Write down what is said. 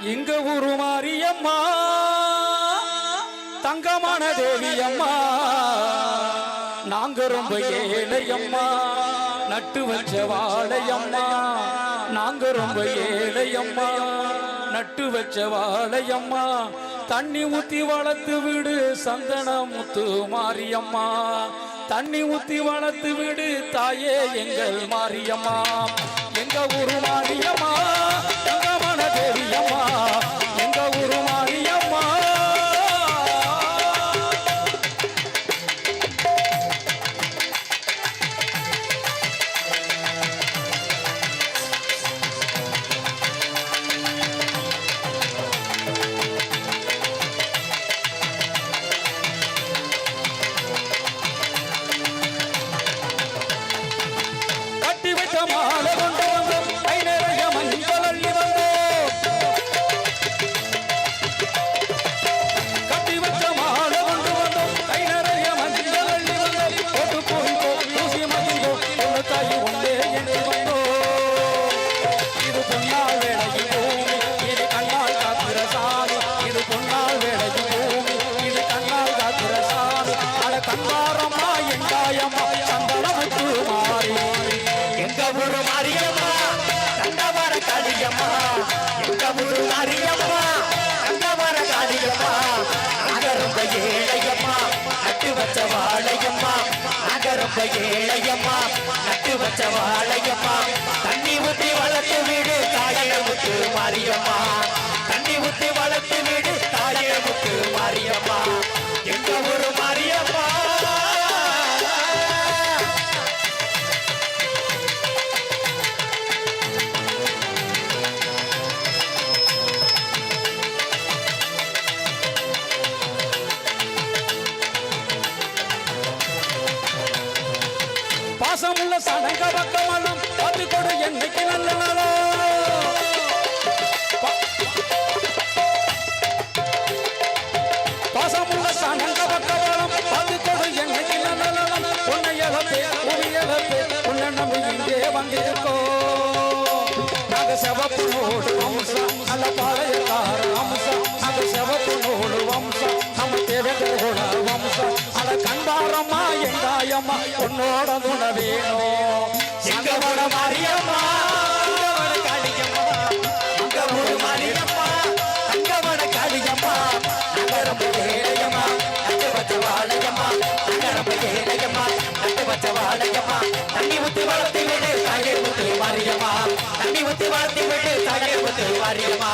எங்க ஊரு மாரியம்மா தங்கமான தேவி அம்மா நாங்க ரொம்ப ஏழையம்மா. நட்டு வச்ச வாழையம்மா. நாங்க ரொம்ப ஏழையம்மா. நட்டு வச்ச வாழையம்மா. தண்ணி ஊத்தி வளர்த்து விடு சந்தன முத்து மாரியம்மா. தண்ணி ஊத்தி வளர்த்து விடு தாயே எங்கள் மாரியம்மா. எங்க ஊரு மாரியம்மா ஏழையம்மா நட்டு வச்ச வாழையம்மா தண்ணி ஊற்றி வளர்த்து வீடு. பாசமுள்ள சடங்க பக்கமெல்லாம் பார்த்து கொடு என்னைக்கு நல்ல நாளோ? பா- பாசமுள்ள சடங்க பக்கமெல்லாம் பார்த்து கொடு என்னைக்கு நல்ல நாளோ? உன்னை இழப்பே உன்னை இழப்பே உன்னை நம்பி இங்கே வந்திருக்கோ நாங்க செவப்பு ஓடுவோம் வாழையம்மா உன்னோட ரொம்ப ஏழையம்மா நட்டு வச்ச வாழையம்மா. தண்ணி ஊத்தி வளர்த்து விடு தாயே ஊத்து மாரியம்மா. தண்ணி ஊத்தி வளர்த்து விடு தாயே முத்து மாரியம்மா.